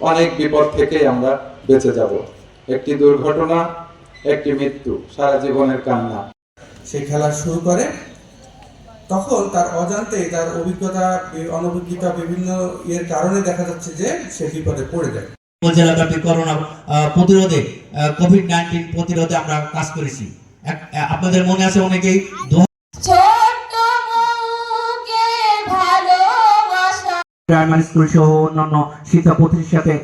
অনেক বিপদ থেকে আমরা বেঁচে যাব। একটি দুর্ঘটনা একটি মৃত্যু সারা জীবনের কান্না। সে খেলা শুরু করে তখন তার অজান্তে তার অভিজ্ঞতা অনভিজ্ঞতা বিভিন্ন এর কারণে দেখা যাচ্ছে যে সে বিপদে পড়ে যায়। জেলাব্যাপী করোনা আহ, প্রতিরোধে কোভিড নাইন্টিন প্রতিরোধে আমরা কাজ করেছি। আপনাদের মনে আছে অনেকেই? প্রাইমারি স্কুল সহ অন্যান্য শিক্ষা প্রতিষ্ঠানের সাথে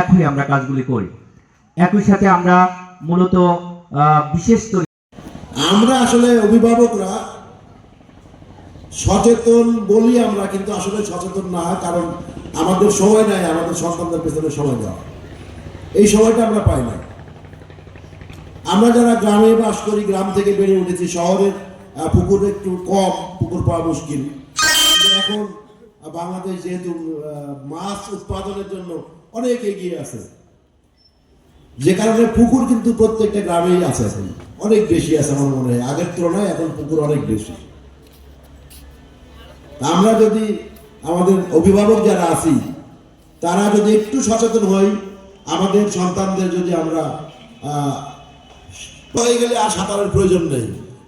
এক হয়ে আমরা কাজগুলি করি। একই সাথে আমরা মূলত বিশেষ করে আমরা আসলে অভিভাবকরা সচেতন বলি আমরা, কিন্তু আসলে সচেতন না, কারণ আমাদের সময় নাই, আমাদের সন্তানদের পেছনে সময় দেওয়া। এই সময়টা আমরা পাই না আমরা যারা গ্রামে বাস করি, গ্রাম থেকে বেড়ে উঠেছি, শহরের পুকুর একটু কম, পুকুর পাওয়া মুশকিল। এখন বাংলাদেশ যেহেতু মাছ উৎপাদনের জন্য অনেক এগিয়ে আছে। যে কারণে পুকুর কিন্তু প্রত্যেকটা গ্রামেই আছে এখন। অনেক বেশি আছে আমার মনে হয়। আগের তুলনায় এখন পুকুর অনেক বেশি। আমরা যদি আমাদের অভিভাবক যারা আছি, তারা যদি একটু সচেতন হই, আমাদের সন্তানদের যদি আমরা হয়ে গেলে আর সাঁতারের প্রয়োজন নেই।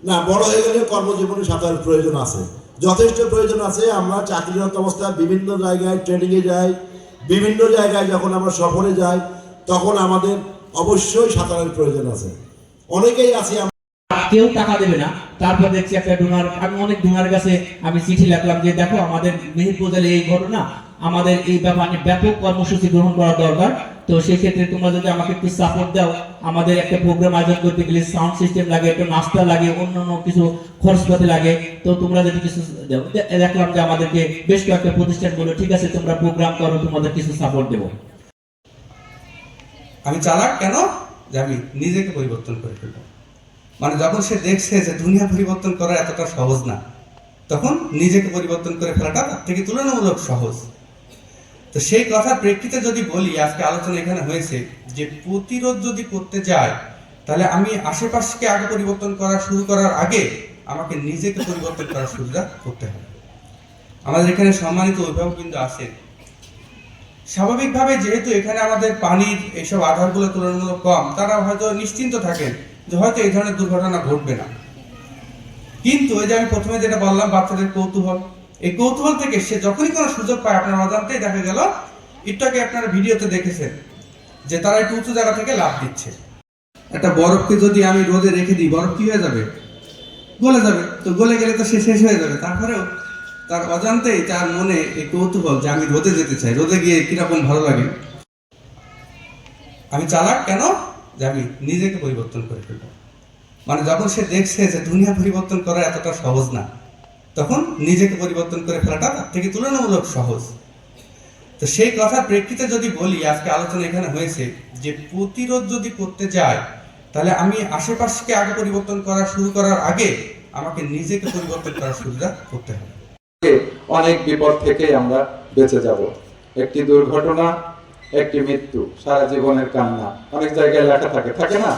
না, বড় হয়ে গেলে কর্মজীবনে সাঁতারের প্রয়োজন আছে। যথেষ্ট প্রয়োজন আছে। আমরা চাকরিরত অবস্থায় বিভিন্ন জায়গায় ট্রেনিংয়ে যাই, বিভিন্ন জায়গায় যখন আমরা সফরে যাই, তখন আমাদের অবশ্যই সাঁতারের প্রয়োজন আছে। অনেকেই আছে কেউ টাকা দেবে না। তারপর দেখছি একটা ডোনার, আমি অনেক ডোনার কাছে আমি চিঠি লিখলাম যে, দেখো, আমাদের মেহেরপুর এই ঘটনা আমাদের এই ব্যাপারে ব্যাপক কর্মসূচি গ্রহণ করা দরকার। তো সেই ক্ষেত্রে তোমরা যদি আমাকে একটু সাপোর্ট দাও, আমাদের একটা প্রোগ্রাম আয়োজন করতে গেলে সাউন্ড সিস্টেম লাগে, একটু নাস্তা লাগে, অন্যান্য কিছু খরচপাতি লাগে, তো তোমরা যদি কিছু দেখলাম যে আমাদেরকে বেশ কয়েকটা প্রতিষ্ঠান বলে ঠিক আছে, তোমরা প্রোগ্রাম করো, তোমাদের কিছু সাপোর্ট দেবো। আমি চালাক কেন? যে আমি নিজেকে পরিবর্তন করে ফেলব। মানে যখন সে দেখছে যে দুনিয়া পরিবর্তন করা এতটা সহজ না, তখন নিজেকে পরিবর্তন করে ফেলাটা তার থেকে তুলনামূলক সহজ। তো সেই কথার প্রেক্ষিতে যদি বলি, আজকে আলোচনা এখানে হয়েছে যে প্রতিরোধ যদি করতে যায়, তাহলে আমি আশেপাশকে আগে পরিবর্তন করা শুরু করার আগে আমাকে নিজেকে পরিবর্তন করার শুরুটা করতে হবে। আমাদের এখানে সম্মানিত অভিভাবক কিন্তু আছে। স্বাভাবিকভাবে যেহেতু এখানে আমাদের পানির এইসব আধারগুলো তুলনামূলক কম, তারা হয়তো নিশ্চিন্ত থাকেন যে হয়তো এই ধরনের দুর্ঘটনা ঘটবে না। কিন্তু ওই যে আমি প্রথমে যেটা বললাম, বাচ্চাদের কৌতূহল এই কৌতূহল থেকে সে যখনই কোনো সুযোগ পায় আপনার অজান্তেই দেখা গেল আগে আপনারা ভিডিওতে দেখেছেন, যে তারা একটু উঁচু জায়গা থেকে লাভ দিচ্ছে। একটা বরফকে যদি আমি রোদে রেখে দিই, বরফ কি হয়ে যাবে? গলে যাবে। তো গলে গেলে তো সে শেষ হয়ে যাবে। তারপরেও তার অজান্তেই তার মনে এই কৌতূহল যে আমি রোদে যেতে চাই, রোদে গিয়ে কীরকম ভালো লাগে? আমি চালাক কেন? যে আমি নিজেকে পরিবর্তন করে ফেলব। মানে যখন সে দেখছে যে দুনিয়া পরিবর্তন করা এতটা সহজ না তখন নিজেকে পরিবর্তন করে ফেলাটা তার থেকে তুলনামূলক সহজ। তো সেই কথার প্রেক্ষিতে যদি বলি, আজকে আলোচনা এখানে হয়েছে যে প্রতিরোধ যদি করতে যায়, তাহলে আমি আশেপাশকে আগে পরিবর্তন করা শুরু করার আগে আমাকে নিজেকে পরিবর্তন করার শুরুটা করতে হবে। অনেক বিপদ থেকে আমরা বেঁচে যাব। একটি দুর্ঘটনা, একটি মৃত্যু, সারা জীবনের কান্না, অনেক জায়গায় লেখা থাকে থাকে না?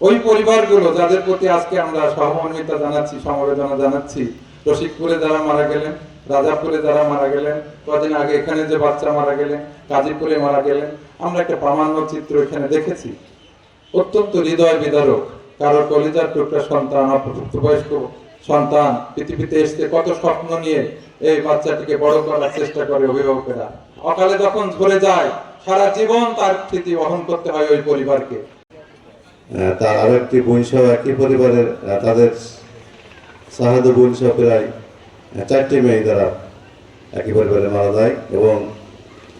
ওই পরিবারগুলো যাদের প্রতি আজকে আমরা সহমর্মিতা জানাচ্ছি, সমবেদনা জানাচ্ছি রশিদপুরে যারা মারা গেলেন রাজাপুরে যারা মারা গেলেন, কদিন আগে এখানে যে বাচ্চা মারা গেলেন, গাজীপুরে মারা গেলেন, আমরা একটা প্রামাণ্য চিত্র এখানে দেখেছি। অত্যন্ত হৃদয় বিদারক, কারও কলিজার টুকরা সন্তান অপ্রাপ্তবয়স্ক সন্তান, পৃথিবীতে এসছে কত স্বপ্ন নিয়ে এই বাচ্চাটিকে বড় করার চেষ্টা করে অভিভাবকেরা। অকালে যখন ঝরে যায়, সারা জীবন তার স্মৃতি বহন করতে হয় ওই পরিবারকে। তার আরও একটি সহ একই পরিবারের তাদের সাহায্য বোন প্রায় চারটি মেয়ে তারা একই পরিবারে মারা যায় এবং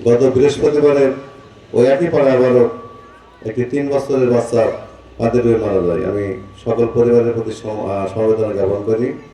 গত বৃহস্পতিবারের ওই একই পাড়ায় আবারও একটি তিন বছরের বাচ্চা তাদের মারা যায়। আমি সকল পরিবারের প্রতি সম- সমবেদনা জ্ঞাপন করি।